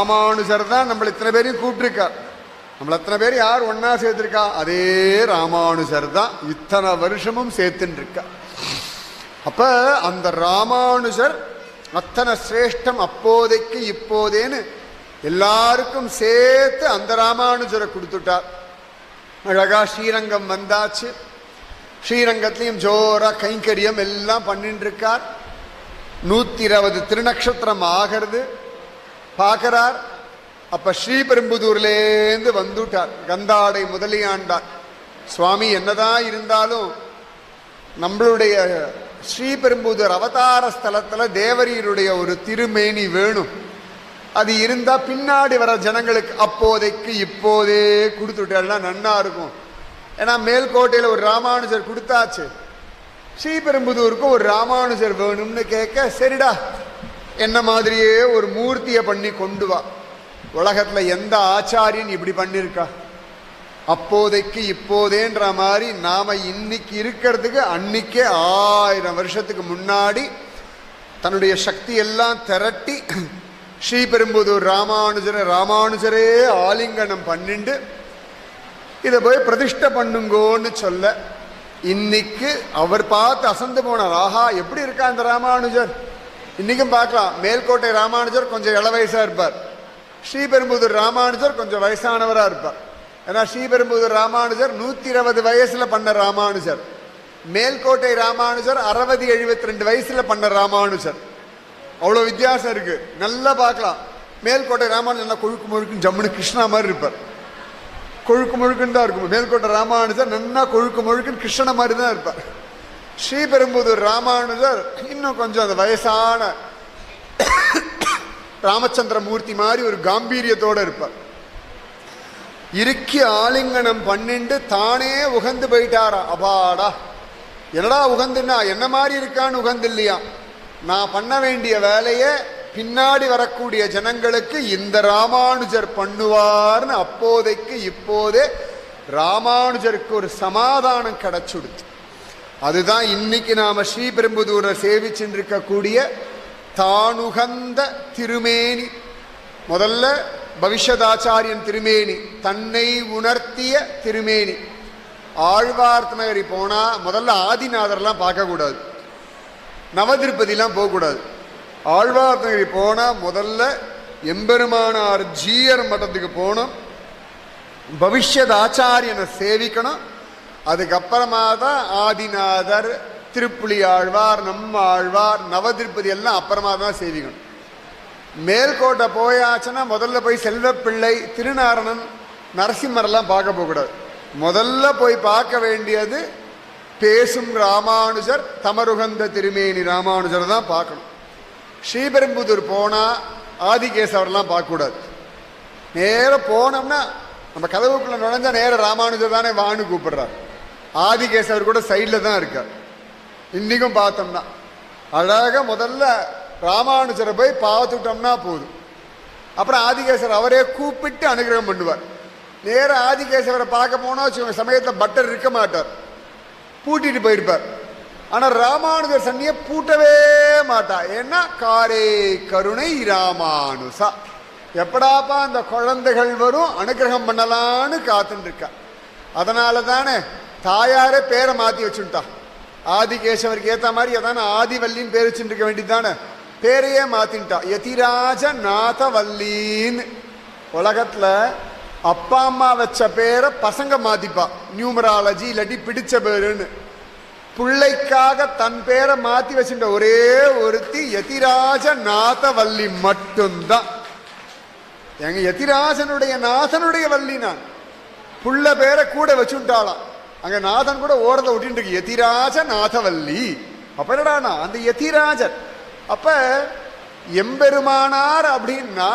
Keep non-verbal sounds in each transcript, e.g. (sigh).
ராமானுஜர் தான் நம்மளை இத்தனை பேரையும் கூப்பிட்டுருக்கார் நம்மளை அத்தனை பேர் யார் ஒன்றா சேர்த்துருக்கா? அதே ராமானுஜர் தான் இத்தனை வருஷமும் சேர்த்துட்டு இருக்கா அந்த ராமானுஜர் அத்தனை சிரேஷ்டம் அப்போதைக்கு இப்போதேன்னு எல்லாருக்கும் சேர்த்து அந்த ராமானுஜரை கொடுத்துட்டார். அழகா ஸ்ரீரங்கம் வந்தாச்சு. ஸ்ரீரங்கத்துலேயும் ஜோராக கைங்கரியம் எல்லாம் பண்ணிட்டு இருக்கார் இருபது திருநக்ஷத்திரம் ஆகிறது. பார்க்கிறார் அப்ப ஸ்ரீபெரும்புதூர்லேருந்து வந்துட்டார். கந்தாடை முதலியாண்டார் சுவாமி என்னதான் இருந்தாலும் நம்மளுடைய ஸ்ரீபெரும்புதூர் அவதார ஸ்தலத்தில் தேவரீருடைய ஒரு திருமேனி வேணும். அது இருந்தால் பின்னாடி வர ஜனங்களுக்கு அப்போதைக்கு இப்போதே கொடுத்துட்டா நன்னா இருக்கும். ஏன்னா மேல்கோட்டையில் ஒரு ராமானுஜர் கொடுத்தாச்சு. ஸ்ரீபெரும்புதூருக்கு ஒரு ராமானுஜர் வேணும்னு கேட்க சரிடா. என்ன மாதிரியே ஒரு மூர்த்தியை பண்ணி கொண்டு வா. உலகத்தில் எந்த ஆச்சாரியன் இப்படி பண்ணியிருக்கா அப்போதைக்கு இப்போதேன்ற மாதிரி நாம் இன்னைக்கு இருக்கிறதுக்கு அன்னைக்கே ஆயிரம் வருஷத்துக்கு முன்னாடி தன்னுடைய சக்தி எல்லாம் திரட்டி ஸ்ரீபெரும்புதூர் ராமானுஜரை ராமானுஜரே ஆலிங்கனம் பண்ணிண்டு இதை போய் பிரதிஷ்டை பண்ணுங்கோன்னு சொல்ல இன்னைக்கு அவர் பார்த்து அசந்து போனார். ஆஹா எப்படி இருக்கா அந்த ராமானுஜர்? இன்னைக்கும் பார்க்கலாம். மேல்கோட்டை ராமானுஜர் கொஞ்சம் இள வயசா இருப்பார். ஸ்ரீபெரும்புதூர் ராமானுஜர் கொஞ்சம் வயசானவரா இருப்பார். ஏன்னா ஸ்ரீபெரும்புதூர் ராமானுஜர் நூத்தி இருபது வயசுல பண்ண ராமானுஜர். மேல்கோட்டை ராமானுஜர் அறுபது எழுபத்தி ரெண்டு வயசுல பண்ண ராமானுஜர். அவ்வளோ வித்தியாசம் இருக்கு. நல்லா பார்க்கலாம். மேல்கோட்டை ராமானுஜர் நல்லா கொழுக்கு முழுக்குன்னு ஜம்முன்னு கிருஷ்ணா மாதிரி இருப்பார். கொழுக்கு முழுக்குன்னு தான் இருக்கும். மேல்கோட்டை ராமானுஜர் நல்லா கொழுக்கு முழுக்குன்னு கிருஷ்ண மாதிரி தான் இருப்பார். ஸ்ரீபெரும்புதூர் ராமானுஜர் இன்னும் கொஞ்சம் அந்த வயசான ராமச்சந்திர மூர்த்தி மாதிரி ஒரு காம்பீரியத்தோடு இருப்பார். இறுக்கி ஆலிங்கனம் பண்ணிண்டு தானே உகந்து போயிட்டாரா? அபாடா. என்னடா உகந்துன்னா என்ன மாதிரி இருக்கான்னு உகந்து இல்லையா நான் பண்ண வேண்டிய வேலையை பின்னாடி வரக்கூடிய ஜனங்களுக்கு இந்த ராமானுஜர் பண்ணுவார்னு அப்போதைக்கு இப்போதே ராமானுஜருக்கு ஒரு சமாதானம் கிடைச்சுடுது. அதுதான் இன்னைக்கு நாம ஸ்ரீபெரும்புதூரை சேவிச்சுட்டு இருக்கக்கூடிய தானுகந்த திருமேனி. முதல்ல பவிஷதாச்சாரியன் திருமேனி தன்னை உணர்த்திய திருமேனி. ஆழ்வார்த்தனகரி போனா முதல்ல ஆதிநாதர்லாம் பார்க்கக்கூடாது. நவதிருப்பதிலாம் போகக்கூடாது. ஆழ்வார்த்தனகரி போனா முதல்ல எம்பெருமானார் ஜீயர் மட்டத்துக்கு போகணும் பவிஷ்யத் ஆச்சாரியனை சேவிக்கணும். அதுக்கப்புறமா தான் ஆதிநாதர் திருப்புலி ஆழ்வார் நம்ம ஆழ்வார் நவதிருப்பதி எல்லாம் அப்புறமா தான் சேவிக்கணும் மேல்கோட்டை போயாச்சுன்னா முதல்ல போய் செல்வப்பிள்ளை திருநாரணன் நரசிம்மரெல்லாம் பார்க்க போகக்கூடாது. முதல்ல போய் பார்க்க வேண்டியது பேசும் ராமானுஜர் தமருகந்த திருமேனி ராமானுஜர் தான் பார்க்கணும். ஸ்ரீபெரும்புதூர் போனால் ஆதிகேசவர்லாம் பார்க்கக்கூடாது. நேராக போனோம்னா நம்ம கதவுக்குள்ளே நுழைஞ்சா நேராக ராமானுஜர் தானே வான்னு கூப்பிடுறார். ஆதிகேசவர் கூட சைடில் தான் இருக்கார். இன்றைக்கும் பார்த்தோம்னா. அழகாக முதல்ல ராமானுஜரை போய் பார்த்துட்டோம்னா போதும். அப்புறம் ஆதிகேசவர் அவரே கூப்பிட்டு அனுகிரகம் பண்ணுவார். நேராக ஆதிகேசவரை பார்க்க போனால் வச்சுக்கோங்க சமயத்தில் பட்டர் இருக்க மாட்டார். பூட்டிட்டு போயிருப்பார். ஆனால் ராமானுஜர் சன்னியை பூட்டவே மாட்டா. ஏன்னா காரே கருணை ராமானுசா. எப்படாப்பா அந்த குழந்தைகள் வரும் அனுகிரகம் பண்ணலான்னு காத்துட்டு இருக்கா. அதனால தானே தாயாரே பேரை மாற்றி வச்சுட்டா. ஆதிகேசவருக்கு ஏற்ற மாதிரி அதான ஆதிவல்லின்னு பேர் வச்சுருக்க வேண்டியது தானே பேரையே மாத்தின்ட்டா. யதிராஜ நாதவல்லின்னு. உலகத்தில் அப்பா அம்மா வச்ச பேரை பசங்க மாத்திப்பா. நியூமராலஜி இல்லாட்டி பிடிச்ச பேருன்னு. பிள்ளைக்காக தன் பேரை மாற்றி வச்சுட்ட ஒரே ஒருத்தி யதிராஜ நாதவல்லி மட்டும்தான். எங்க யதிராஜனுடைய நாதனுடைய வள்ளி நான். புள்ள பேரை கூட வச்சுட்டாளாம். அங்கே நாதன் கூட ஓரத்தை விட்டு இருக்கு. எதிராஜ நாதவல்லி. அப்போ என்னடானா அந்த எதிராஜர். அப்போ எம்பெருமானார் அப்படின்னா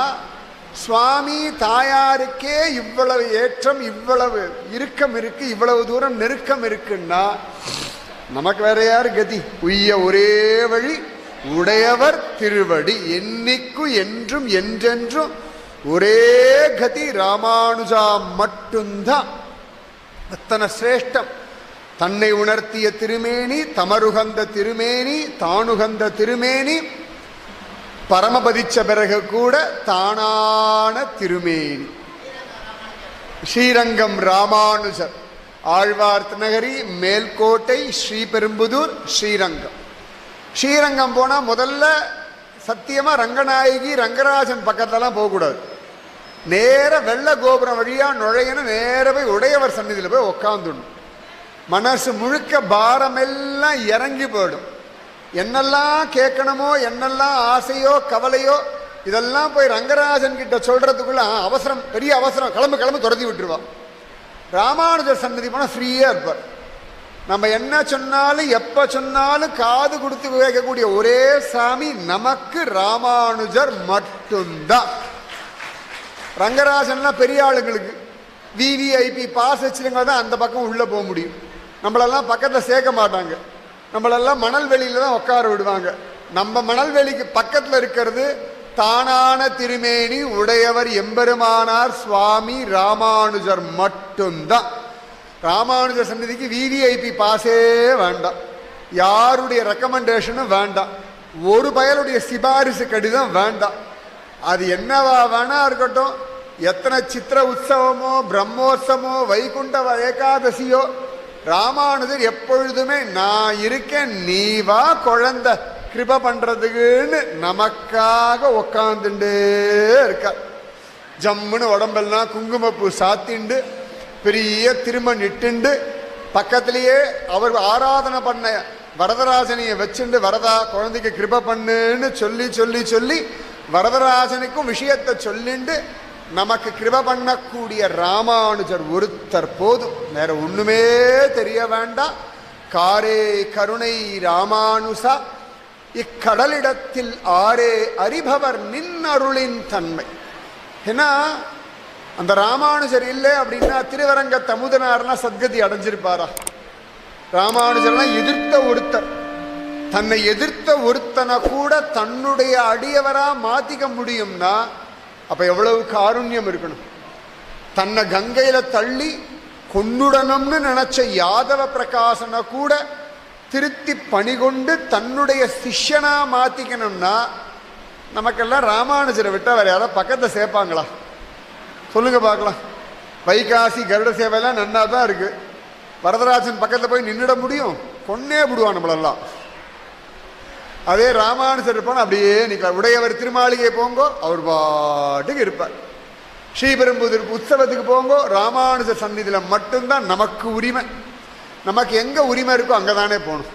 சுவாமி தாயாருக்கே இவ்வளவு ஏற்றம் இவ்வளவு இறுக்கம் இருக்கு இவ்வளவு தூரம் நெருக்கம் இருக்குன்னா நமக்கு வேற யார் கதி? உய்ய ஒரே வழி உடையவர் திருவடி. என்னைக்கு என்றும் என்றென்றும் ஒரே கதி. ராமானுஜா மட்டும்தான். அத்தனை சிரேஷ்டம்? தன்னை உணர்த்திய திருமேனி தமருகந்த திருமேனி தானுகந்த திருமேனி பரமபதிச்ச பிறகு கூட தானான திருமேனி. ஸ்ரீரங்கம் ராமானுஜர் ஆழ்வார் திருநகரி மேல்கோட்டை ஸ்ரீபெரும்புதூர் ஸ்ரீரங்கம். ஸ்ரீரங்கம் போனால் முதல்ல சத்தியமா ரங்கநாயகி ரங்கராஜன் பக்கத்தெல்லாம் போகக்கூடாது. நேர வெள்ள கோபுரம் வழியா நுழையணும் நேர போய் உடையவர் சந்நிதியில் போய் உக்காந்துடணும். மனசு முழுக்க பாரமெல்லாம் இறங்கி போயிடும். என்னெல்லாம் கேட்கணுமோ என்னெல்லாம் ஆசையோ கவலையோ இதெல்லாம் போய் ரங்கராஜன் கிட்ட சொல்றதுக்குள்ள அவசரம் பெரிய அவசரம் கிளம்பு கிளம்பு துரத்தி விட்டுருவான் ராமானுஜர் சன்னதி போனால் ஃப்ரீயா இருப்பார். நம்ம என்ன சொன்னாலும் எப்ப சொன்னாலும் காது கொடுத்து கேட்கக்கூடிய ஒரே சாமி நமக்கு ராமானுஜர் மட்டும்தான். ரங்கராஜன்லாம் பெரிய ஆளுங்களுக்கு. விவிஐபி பாஸ் வச்சிருங்க தான் அந்த பக்கம் உள்ளே போக முடியும். நம்மளெல்லாம் பக்கத்தில் சேர்க்க மாட்டாங்க. நம்மளெல்லாம் மணல் வெளியில் தான் உட்கார விடுவாங்க. நம்ம மணல்வெளிக்கு பக்கத்தில் இருக்கிறது தானான திருமேனி உடையவர் எம்பெருமானார் சுவாமி ராமானுஜர் மட்டும்தான். ராமானுஜர் சன்னதிக்கு விவிஐபி பாஸே வேண்டாம். யாருடைய ரெக்கமெண்டேஷனும் வேண்டாம். ஒரு பயலுடைய சிபாரிசு கடிதம் வேண்டாம். அது என்னவா வேணா இருக்கட்டும். எத்தனை சித்திர உற்சவமோ பிரம்மோற்சவமோ வைகுண்ட ஏகாதசியோ ராமானுஜர் எப்பொழுதுமே நான் இருக்கேன் நீ வா கிருப பண்றதுக்குன்னு நமக்காக உக்காந்துட்டே இருக்கார் ஜம்முன்னு உடம்பெல்லாம் குங்குமப்பூ சாத்திண்டு பெரிய திரும்ப நிட்டுண்டு பக்கத்திலேயே அவர் ஆராதனை பண்ண வரதராசனியை வச்சுண்டு வரதா குழந்தைக்கு கிருப பண்ணுன்னு சொல்லி சொல்லி சொல்லி வரதராஜனுக்கும் விஷயத்தை சொல்லிண்டு நமக்கு கிருப பண்ணக்கூடிய ராமானுஜர் ஒருத்தர் போதும். வேற ஒண்ணுமே தெரிய வேண்டாம். காரே கருணை ராமானுசா. இக்கடலிடத்தில் ஆரே அறிபவர் நின் அருளின் தன்மை. ஏன்னா அந்த ராமானுஜர் இல்லை அப்படின்னா திருவரங்க தமுதனார்னா சத்கதி அடைஞ்சிருப்பாரா? ராமானுஜர்லாம் எதிர்த்த ஒருத்தர். தன்னை எதிர்த்த ஒருத்தனை கூட தன்னுடைய அடியவரா மாத்திக்க முடியும்னா அப்ப எவ்வளவு காருண்யம் இருக்கணும்? தன்னை கங்கையில தள்ளி கொன்னுடனம்னு நினைச்ச யாதவ பிரகாசனை கூட திருத்தி பணிகொண்டு தன்னுடைய சிஷ்யனா மாத்திக்கணும்னா நமக்கெல்லாம் ராமானுஜரை விட்டா வேற யாராவது பக்கத்தை சேர்ப்பாங்களா? சொல்லுங்க பார்க்கலாம். வைகாசி கருட சேவையெல்லாம் நன்னா தான் இருக்கு. வரதராஜன் பக்கத்தில் போய் நின்றுட முடியும்? கொன்னே விடுவான் நம்மளெல்லாம். அதே ராமானுஜர் இருப்பான் அப்படியே நிற்கலாம் உடையவர் திருமாளிகை போங்கோ அவர் பாட்டுக்கு இருப்பார். ஸ்ரீபெரும்புதூர் உற்சவத்துக்கு போங்கோ ராமானுஜர் சந்நிதியில் மட்டும்தான் நமக்கு உரிமை. நமக்கு எங்கே உரிமை இருக்கோ அங்கே தானே போகணும்.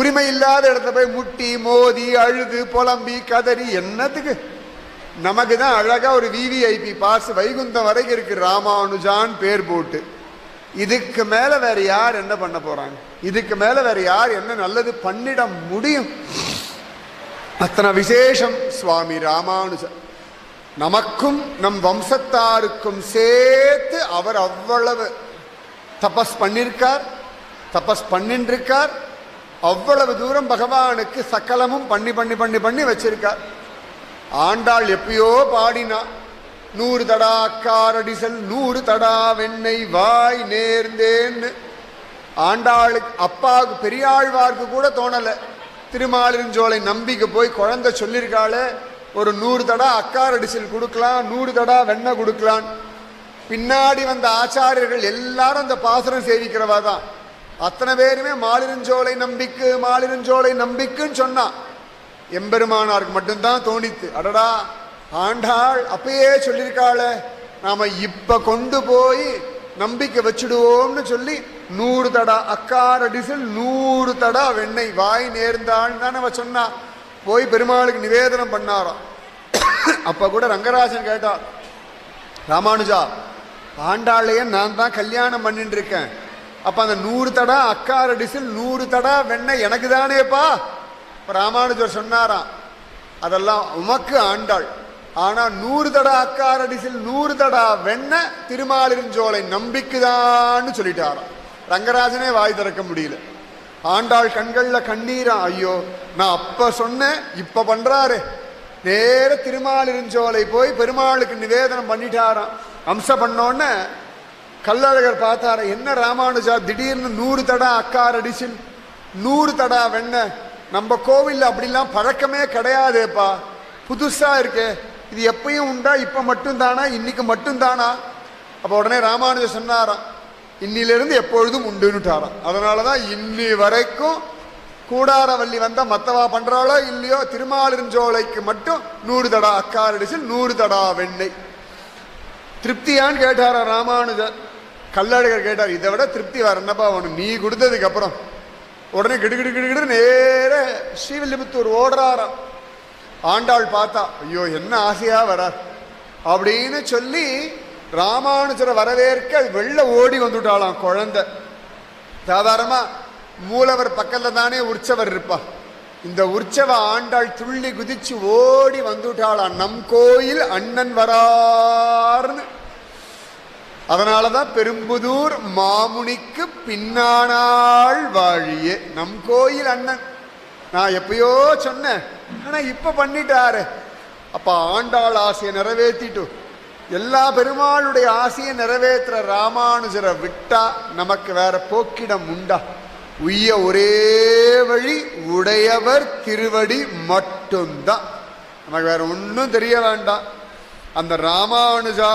உரிமை இல்லாத இடத்துல போய் முட்டி மோதி அழுது புலம்பி கதறி என்னத்துக்கு? நமக்கு தான் அழகாக ஒரு விவிஐபி பாஸ் வைகுந்தம் வரைக்கும் இருக்குது ராமானுஜான் பேர் போட்டு. இதுக்கு மேல வேற யார் என்ன பண்ண போறாங்க? இதுக்கு மேல வேற யார் என்ன நல்லது பண்ணிட முடியும்? அத்தனை விசேஷம் சுவாமி ராமானுஜர் நமக்கும் நம் வம்சத்தாருக்கும் சேர்த்து அவர் அவ்வளவு தபஸ் பண்ணியிருக்கார் தபஸ் பண்ணின்றிருக்கார் அவ்வளவு தூரம் பகவானுக்கு சக்கலமும் பண்ணி பண்ணி பண்ணி பண்ணி வச்சிருக்கார். ஆண்டாள் எப்பயோ பாடினா நூறு தடா அக்காரடிசல் நூறு தடா வெண்ணெய் வாய் நேர்ந்தேன்னு. ஆண்டாளுக்கு அப்பாவுக்கு பெரியாழ்வார்க்கு கூட தோணலை. திருமாலிருஞ்சோலை நம்பிக்கை போய் குழந்தை சொல்லியிருக்காளே ஒரு நூறு தடா அக்காரடிசல் கொடுக்கலாம் நூறு தடா வெண்ணெய் கொடுக்கலாம். பின்னாடி வந்த ஆச்சாரியர்கள் எல்லாரும் அந்த பாசுரம் சேவிக்கிறவா தான். அத்தனை பேருமே மாலிருஞ்சோலை நம்பிக்கு மாலிருஞ்சோலை நம்பிக்குன்னு சொன்னான் எம்பெருமானாருக்கு மட்டும்தான் தோணித்து அடடா ஆண்டாள் அப்பயே சொல்லியிருக்காள நாம இப்போ கொண்டு போய் நம்பிக்கை வச்சுடுவோம்னு சொல்லி நூறு தடா அக்கார டிசில் நூறு தடா வெண்ணெய் வாய் நேர்ந்தாள்னு தானே அவன் சொன்னான் போய் பெருமாளுக்கு நிவேதனம் பண்ணாராம். அப்போ கூட ரங்கராஜன் கேட்டா ராமானுஜா ஆண்டாளையே நான் தான் கல்யாணம் பண்ணிட்டு இருக்கேன் அப்போ அந்த நூறு தடா அக்கார டிசில் நூறு தடா வெண்ணெய் எனக்கு தானேப்பா? ராமானுஜர் சொன்னாராம் அதெல்லாம் உமக்கு ஆண்டாள். ஆனா நூறு தடா அக்காரடிசில் நூறு தடா வெண்ண திருமாலிருஞ்சோலை நம்பிக்குதான்னு சொல்லிட்டாராம். ரங்கராஜனே வாய் திறக்க முடியல. ஆண்டாள் கண்கள்ல கண்ணீரா ஐயோ நான் அப்ப சொன்னேன் இப்ப பண்றாரு. நேர திருமாலிருஞ்சோலை போய் பெருமாளுக்கு நிவேதனம் பண்ணிட்டாராம். அம்சம் பண்ணோன்னு கல்லழகர் பார்த்தார என்ன ராமானுஜா திடீர்னு நூறு தடா அக்கார் அடிசில் நூறு தடா வெண்ண நம்ம கோவிலில் அப்படிலாம் பழக்கமே கிடையாதேப்பா. புதுசா இருக்கே. இது எப்பயும் உண்டா? இப்போ மட்டும் தானா இன்னைக்கு மட்டும் தானா உடனே ராமானுஜர் சொன்னாராம் இன்னிலிருந்து எப்பொழுதும் உண்டுன்னுட்டாராம். அதனாலதான் இன்னி வரைக்கும் கூடாரவல்லி வந்தால் மற்றவா பண்ணுறாளோ இல்லையோ திருமாலிருஞ்சோலைக்கு மட்டும் நூறு தடா அக்காரடிசில் நூறு தடா வெண்ணெய். திருப்தியான்னு கேட்டாரா ராமானுஜர். கல்லழகர் கேட்டார் இதை விட திருப்தி வேற என்னப்பா அவனு நீ கொடுத்ததுக்கு அப்புறம். உடனே கிடுகிடு கிடுகிடு நேர ஸ்ரீவில்லிபுத்தூர் ஓடுறாராம். ஆண்டாள் பார்த்தா ஐயோ என்ன ஆசையா வரார் அப்படின்னு சொல்லி ராமானுஜரை வரவேற்க வெளில ஓடி வந்துட்டாளாம் குழந்தை. சாதாரணமா மூலவர் பக்கத்துல தானே உற்சவர் இருப்பா. இந்த உற்சவ ஆண்டாள் துள்ளி குதிச்சு ஓடி வந்துட்டாளாம். நம் கோயில் அண்ணன் வரார்னு. அதனாலதான் பெரும்புதூர் மாமுனிக்கு பின்னானாள் வாழியே. நம் கோயில் அண்ணன். நான் எப்பயோ சொன்னேன். ஆனால் இப்போ பண்ணிட்டாரு. அப்போ ஆண்டாள் ஆசையை நிறைவேற்றிட்டு எல்லா பெருமாளுடைய ஆசையை நிறைவேற்றுற ராமானுஜரை விட்டா நமக்கு வேற போக்கிடம் உண்டா? உய்ய ஒரே வழி உடையவர் திருவடி மட்டும்தான். நமக்கு வேற ஒன்றும் தெரிய வேண்டாம். அந்த ராமானுஜா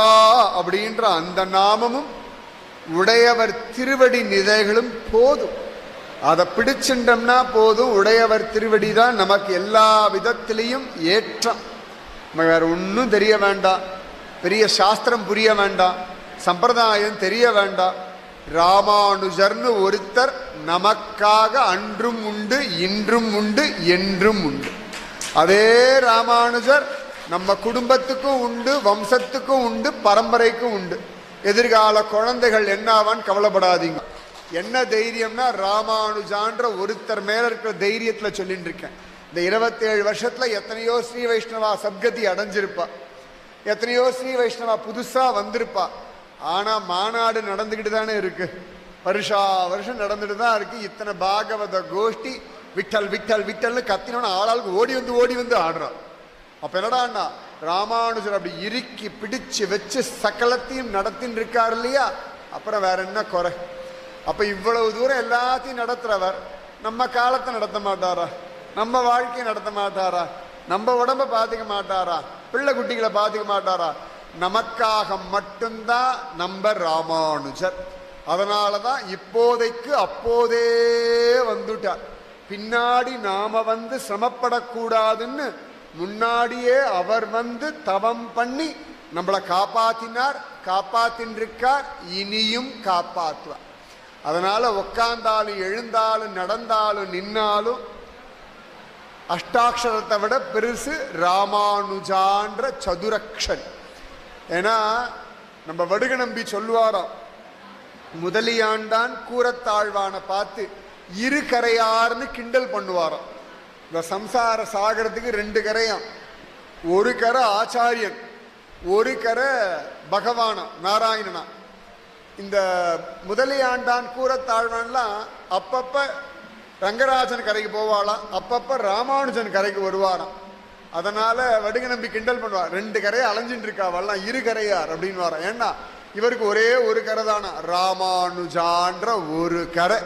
அப்படின்ற அந்த நாமமும் உடையவர் திருவடி நிதைகளும் போதும். அதை பிடிச்சிட்டோம்னா போதும் உடையவர் திருவடி தான் நமக்கு எல்லா விதத்திலையும் ஏற்றம். நம்ம வேறு ஒன்றும் தெரிய வேண்டாம். பெரிய சாஸ்திரம் புரிய வேண்டாம். சம்பிரதாயம் தெரிய வேண்டாம். ராமானுஜர்னு ஒருத்தர் நமக்காக அன்றும் உண்டு இன்றும் உண்டு என்றும் உண்டு. அதே ராமானுஜர் நம்ம குடும்பத்துக்கும் உண்டு வம்சத்துக்கும் உண்டு பரம்பரைக்கும் உண்டு. எதிர்கால குழந்தைகள் என்னாவான்னு கவலைப்படாதீங்க. என்ன தைரியம்னா ராமானுஜான்ற ஒருத்தர் மேல இருக்கிற தைரியத்துல சொல்லிட்டு இருக்கேன். இந்த இருபத்தேழு வருஷத்துல எத்தனையோ ஸ்ரீ வைஷ்ணவா சத்கதி அடைஞ்சிருப்பா. எத்தனையோ ஸ்ரீ வைஷ்ணவா புதுசா வந்திருப்பா. ஆனா மாநாடு நடந்துகிட்டு தானே இருக்கு. வருஷா வருஷம் நடந்துட்டு தான் இருக்கு. இத்தனை பாகவத கோஷ்டி விட்டல் விட்டல் விட்டல்னு கத்தினோன்னு ஆளாளுக்கு ஓடி வந்து ஓடி வந்து ஆடுறான் அப்ப என்னடா ராமானுஜர் அப்படி இறுக்கி பிடிச்சு வச்சு சகலத்தையும் நடத்தின்னு இருக்கார் இல்லையா? அப்புறம் வேற என்ன குறை? அப்போ இவ்வளவு தூரம் எல்லாத்தையும் நடத்துகிறவர் நம்ம காலத்தை நடத்த மாட்டாரா? நம்ம வாழ்க்கையை நடத்த மாட்டாரா? நம்ம உடம்ப பார்த்துக்க மாட்டாரா? பிள்ளை குட்டிகளை பார்த்துக்க மாட்டாரா? நமக்காக மட்டும்தான் நம்ம ராமானுஜர். அதனாலதான் இப்போதைக்கு அப்போதே வந்துட்டார். பின்னாடி நாம வந்து சிரமப்படக்கூடாதுன்னு முன்னாடியே அவர் வந்து தவம் பண்ணி நம்மளை காப்பாத்தினார். காப்பாத்தின்றிருக்கார். இனியும் காப்பாற்றுவார் அதனால உக்காந்தாலும் எழுந்தாலும் நடந்தாலும் நின்னாலும் அஷ்டாட்சரத்தை விட பெருசு ராமானுஜான்ற சதுரக்ஷன். ஏன்னா நம்ம வடுக நம்பி சொல்லுவாராம் முதலியாண்டான் கூரத்தாழ்வான பார்த்து இரு கரையார்னு கிண்டல் பண்ணுவாராம். இந்த சம்சார சாகரத்துக்கு ரெண்டு கரையாம். ஒரு கரை ஆச்சாரியன் ஒரு கரை பகவானா நாராயணனா இந்த முதலியாண்டான் கூரத்தாழ்வான்லாம் அப்பப்ப ரங்கராஜன் கரைக்கு போவாளாம் அப்பப்ப ராமானுஜன் கரைக்கு வருவாராம். அதனால வடுக நம்பி கிண்டல் பண்ணுவார். ரெண்டு கரையை அலைஞ்சிட்டு இருக்கா வரலாம் இரு கரையார் அப்படின்னு வர ஏன்னா இவருக்கு ஒரே ஒரு கரை தானா? ராமானுஜான்ற ஒரு கரை.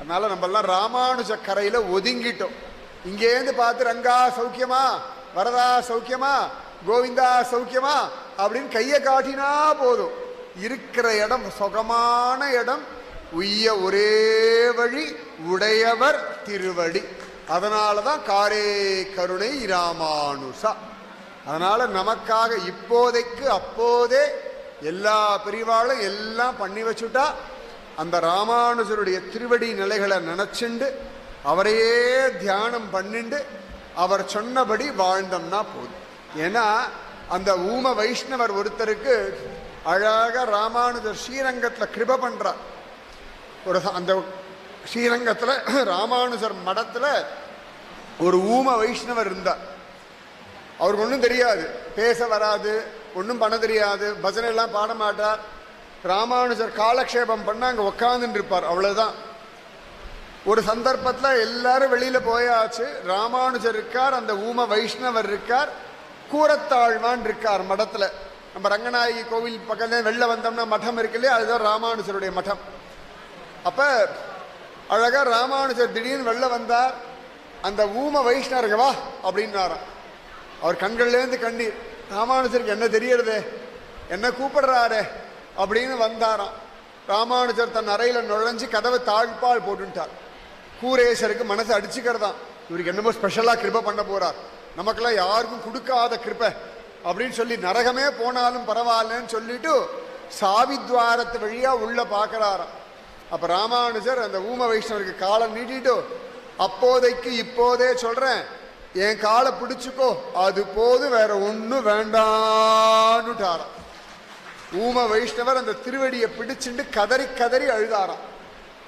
அதனால நம்ம எல்லாம் ராமானுஜ கரையில ஒதுங்கிட்டோம். இங்கேருந்து பார்த்து ரங்கா சௌக்கியமா வரதா சௌக்கியமா கோவிந்தா சௌக்கியமா அப்படின்னு கையை காட்டினா போதும். இருக்கிற இடம் சுகமான இடம் உய்ய ஒரே வழி உடையவர் திருவடி. அதனால தான் காரே கருணை ராமானுஷா அதனால நமக்காக இப்போதைக்கு அப்போதே எல்லா பிரிவாளும் எல்லாம் பண்ணி வச்சுட்டா அந்த ராமானுஜருடைய திருவடி நிலைகளை நினச்சிண்டு அவரையே தியானம் பண்ணிண்டு அவர் சொன்னபடி வாழ்ந்தோம்னா போதும். ஏன்னா அந்த ஊம வைஷ்ணவர் ஒருத்தருக்கு அழகாக ராமானுஜர் ஸ்ரீரங்கத்தில் கிருப பண்றார் ஒரு அந்த ஸ்ரீரங்கத்தில் (clears throat) ராமானுஜர் மடத்தில் ஒரு ஊம வைஷ்ணவர் இருந்தார். அவருக்கு ஒன்றும் தெரியாது. பேச வராது ஒன்றும் பண்ண தெரியாது பஜனைலாம் பாடமாட்டார் பாட மாட்டார். ராமானுஜர் காலக்ஷேபம் பண்ண அங்கே உட்காந்துட்டு இருப்பார் அவ்வளோதான் ஒரு சந்தர்ப்பத்தில் எல்லாரும் வெளியில் போயாச்சு. ராமானுஜர் இருக்கார் அந்த ஊம வைஷ்ணவர் இருக்கார் கூரத்தாழ்வான் இருக்கார் மடத்தில். நம்ம ரங்கநாயகி கோவில் பக்கத்துல வெளில வந்தோம்னா மட்டம் இருக்கு இல்லையா? அதுதான் ராமானுஜருடைய மட்டம் அப்ப அழகா ராமானுஜர் திடீர்னு வெளில வந்தார் அந்த ஊம வைஷ்ணவருக்கு வா அப்படின்னாராம். அவர் கண்கள்லேருந்து கண்ணீர். ராமானுஜருக்கு என்ன தெரியறதே? என்ன கூப்பிடுறாரே? அப்படின்னு வந்தாராம். ராமானுஜர் தன் அறையில் நுழைஞ்சு கதவை தாழ்பால் போட்டுட்டார். கூரேசருக்கு மனசு அடிச்சுக்கிறதான் இவருக்கு என்னமோ ஸ்பெஷலாக கிருபை பண்ண போறார். நமக்கெல்லாம் யாருக்கும் கொடுக்காத கிருபை. அப்படின்னு சொல்லி நரகமே போனாலும் பரவாயில்லன்னு சொல்லிட்டு சாவித்வாரத்து வழியாக உள்ளே பார்க்குறாராம். அப்போ ராமானுஜர் அந்த ஊம வைஷ்ணவருக்கு காலை நீட்டிட்டு அப்போதைக்கு இப்போதே சொல்கிறேன் என் காலை பிடிச்சிக்கோ. அது போது வேற ஒன்றும் வேண்டான்னுட்டாராம். ஊம வைஷ்ணவர் அந்த திருவடியை பிடிச்சுட்டு கதறி கதறி அழுதாராம்.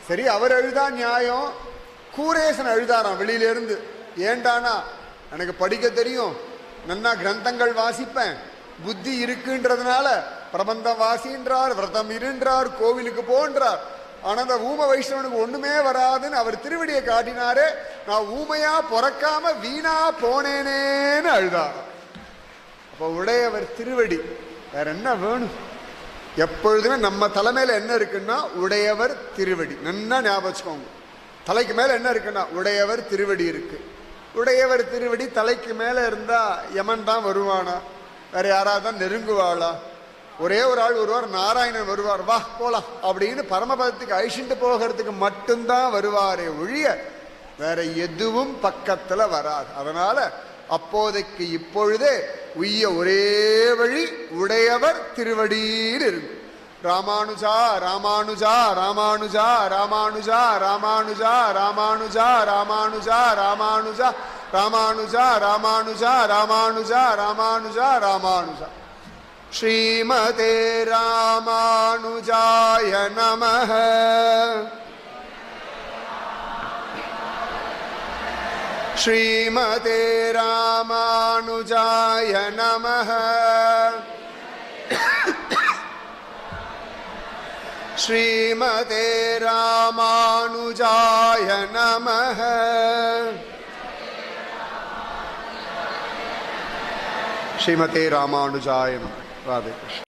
சரி அவர் அழுதா நியாயம். கூரேசன் அழுதாராம் வெளியிலேருந்து. ஏண்டானா எனக்கு படிக்க தெரியும். நன்னா கிரந்தங்கள் வாசிப்பேன். புத்தி இருக்குன்றதுனால பிரபந்தம் வாசின்றார் விரதம் இருன்றார் கோவிலுக்கு போன்றார். ஆனால் அந்த ஊம வைஷ்ணவனுக்கு ஒண்ணுமே வராதுன்னு அவர் திருவடியை காட்டினாரே நான் ஊமையா பிறக்காம வீணா போனேனேன்னு அழுதார். அப்போ உடையவர் திருவடி வேற என்ன வேணும்? எப்பொழுதுமே நம்ம தலைமையில என்ன இருக்குன்னா உடையவர் திருவடி. நல்லா ஞாபகம் வச்சுக்கோங்க. தலைக்கு மேல என்ன இருக்குன்னா உடையவர் திருவடி இருக்கு. உடையவர் திருவடி தலைக்கு மேல இருந்தா யமன் தான் வருவானா? வேற யாராவது தான் நெருங்குவாளா? ஒரே ஒரு ஆள் வருவார் நாராயணன் வருவார். வா போலாம். அப்படின்னு பரமபதத்துக்கு அழிச்சுட்டு போகிறதுக்கு மட்டும்தான் வருவாரே ஒழிய வேற எதுவும் பக்கத்துல வராது. அதனால அப்போதைக்கு இப்பொழுதே உய்ய ஒரே வழி உடையவர் திருவடியில் இருக்கும் ராமானுஜா ராமானுஜா ராமானுஜா ராமானுஜா ராமானுஜா ராமானுஜா ராமானுஜா ராமானுஜா ராமானுஜா ராமானுஜா ராமானுஜா ராமானுஜா ராமானுஜா ஸ்ரீமதே ராமானுஜாய நமः श्रीमते रामानुजाय नमः श्रीमते रामानुजाय नमः। श्रीमते रामानुजाय राधे कृष्ण।